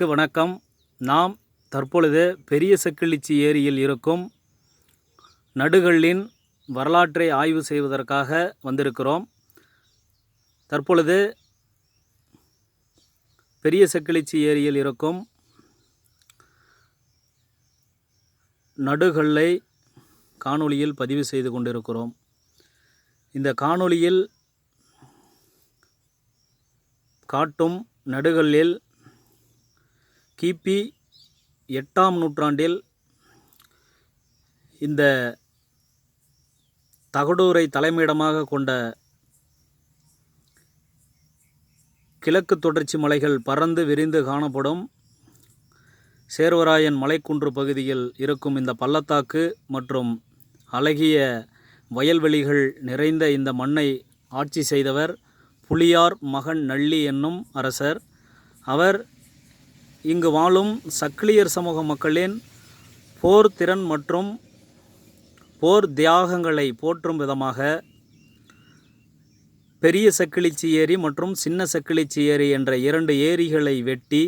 அனைவருக்கு வணக்கம். நாம் தற்பொழுது பெரிய செக்கிழிச்சி ஏரியில் இருக்கும் நடுகளின் வரலாற்றை ஆய்வு செய்வதற்காக வந்திருக்கிறோம். தற்பொழுது பெரிய செக்கிழிச்சி ஏரியில் இருக்கும் நடுகல்லை காணொளியில் பதிவு செய்து கொண்டிருக்கிறோம். இந்த காணொளியில் காட்டும் நடுகளில் கிபி எட்டாம் நூற்றாண்டில் இந்த தகடூரை தலைமையிடமாக கொண்ட கிழக்கு தொடர்ச்சி மலைகள் பறந்து விரிந்து காணப்படும் சேர்வராயன் மலைக்குன்று பகுதியில் இருக்கும் இந்த பள்ளத்தாக்கு மற்றும் அழகிய வயல்வெளிகள் நிறைந்த இந்த மண்ணை ஆட்சி செய்தவர் புலியார் மகன் நள்ளி என்னும் அரசர். அவர் இங்கு வாழும் சக்கிலியர் சமூக மக்களின் போர் திறன் மற்றும் போர் தியாகங்களை போற்றும் விதமாக பெரிய சக்கிலிச்சி ஏரி மற்றும் சின்ன சக்கிலிச்சி ஏரி என்ற இரண்டு ஏரிகளை வெட்டி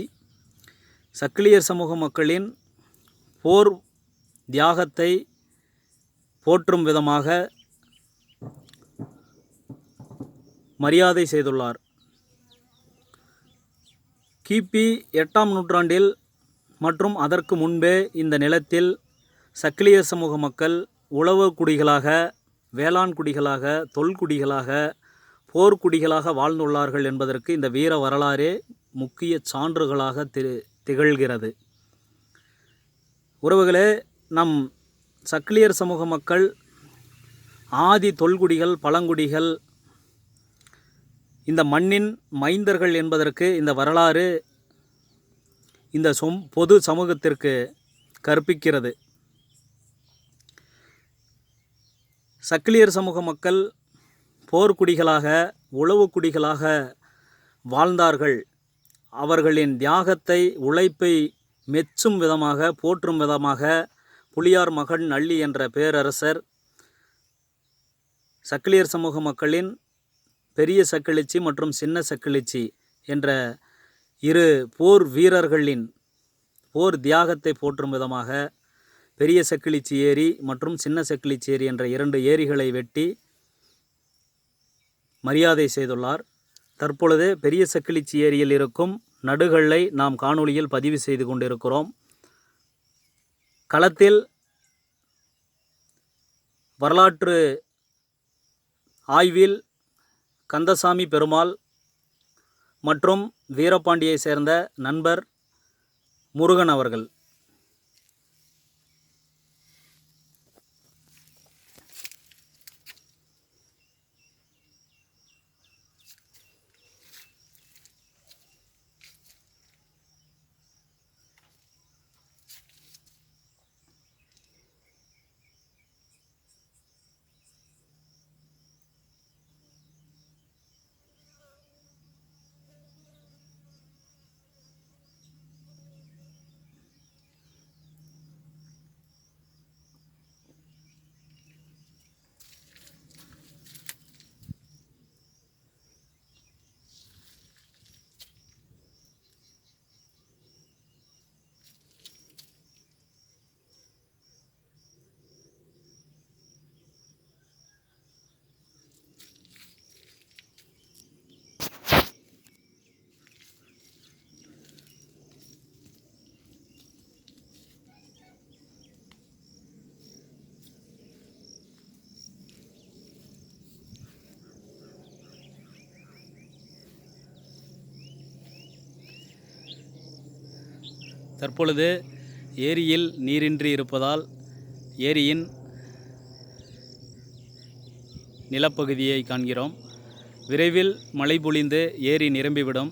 சக்கிலியர் சமூக மக்களின் போர் தியாகத்தை போற்றும் விதமாக மரியாதை செய்துள்ளார். கிபி எட்டாம் நூற்றாண்டில் மற்றும் அதற்கு முன்பே இந்த நிலத்தில் சக்கிலிய சமூக மக்கள் உழவர் குடிகளாக வேளாண் குடிகளாக தொல்குடிகளாக போர்க்குடிகளாக வாழ்ந்துள்ளார்கள் என்பதற்கு இந்த வீர வரலாறே முக்கிய சான்றுகளாக தி திகழ்கிறது. உறவுகளே நம் சக்கிலியர் சமூக மக்கள் ஆதி தொல்குடிகள் பழங்குடிகள் இந்த மண்ணின் மைந்தர்கள் என்பதற்கு இந்த வரலாறு இந்த சொம் பொது சமூகத்திற்கு கற்பிக்கிறது. சக்கிலியர் சமூக மக்கள் போர்க்குடிகளாக உழவு குடிகளாக வாழ்ந்தார்கள். அவர்களின் தியாகத்தை உழைப்பை மெச்சும் விதமாக போற்றும் விதமாக புலியார் மகன் நள்ளி என்ற பேரரசர் சக்கிலியர் சமூக மக்களின் பெரிய சக்களிச்சி மற்றும் சின்ன சக்களிச்சி என்ற இரு போர் வீரர்களின் போர் தியாகத்தை போற்றும் விதமாக பெரிய சக்கிலிச்சி ஏரி மற்றும் சின்ன சக்கிலிச்சி ஏரி என்ற இரண்டு ஏரிகளை வெட்டி மரியாதை செய்துள்ளார். தற்பொழுது பெரிய சக்கிலிச்சி ஏரியில் இருக்கும் நடுகளை நாம் காணொளியில் பதிவு செய்து கொண்டிருக்கிறோம். களத்தில் வரலாற்று ஆய்வில் கந்தசாமி பெருமாள் மற்றும் வீரபாண்டியை சேர்ந்த நண்பர் முருகன் அவர்கள். தற்பொழுது ஏரியில் நீரின்றி இருப்பதால் ஏரியின் நிலப்பகுதியை காண்கிறோம். விரைவில் மழை பொழிந்து ஏரி நிரம்பிவிடும்.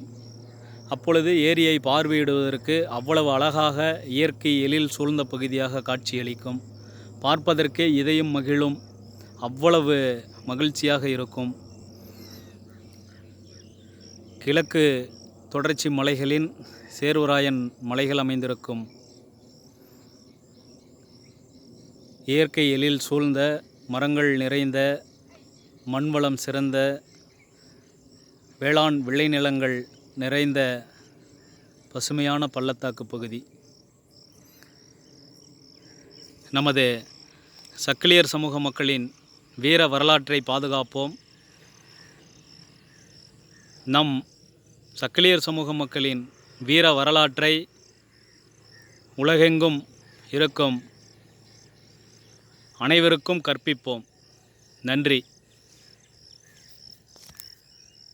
அப்பொழுது ஏரியை பார்வையிடுவதற்கு அவ்வளவு அழகாக இயற்கை எழில் சூழ்ந்த பகுதியாக காட்சியளிக்கும். பார்ப்பதற்கே இதயம் மகிழும். அவ்வளவு மகிழ்ச்சியாக இருக்கும். கிழக்கு தொடர்ச்சி மலைகளின் சேர்வராயன் மலைகள் அமைந்திருக்கும். இயற்கை எழில் சூழ்ந்த மரங்கள் நிறைந்த மண்வளம் சிறந்த வேளாண் விளைநிலங்கள் நிறைந்த பசுமையான பள்ளத்தாக்கு பகுதி. நமது சக்கிலியர் சமூக மக்களின் வீர வரலாற்றை பாதுகாப்போம். நம் சக்கிலியர் சமூக மக்களின் வீர வரலாற்றை உலகெங்கும் இருக்கும் அனைவருக்கும் கற்பிப்போம். நன்றி.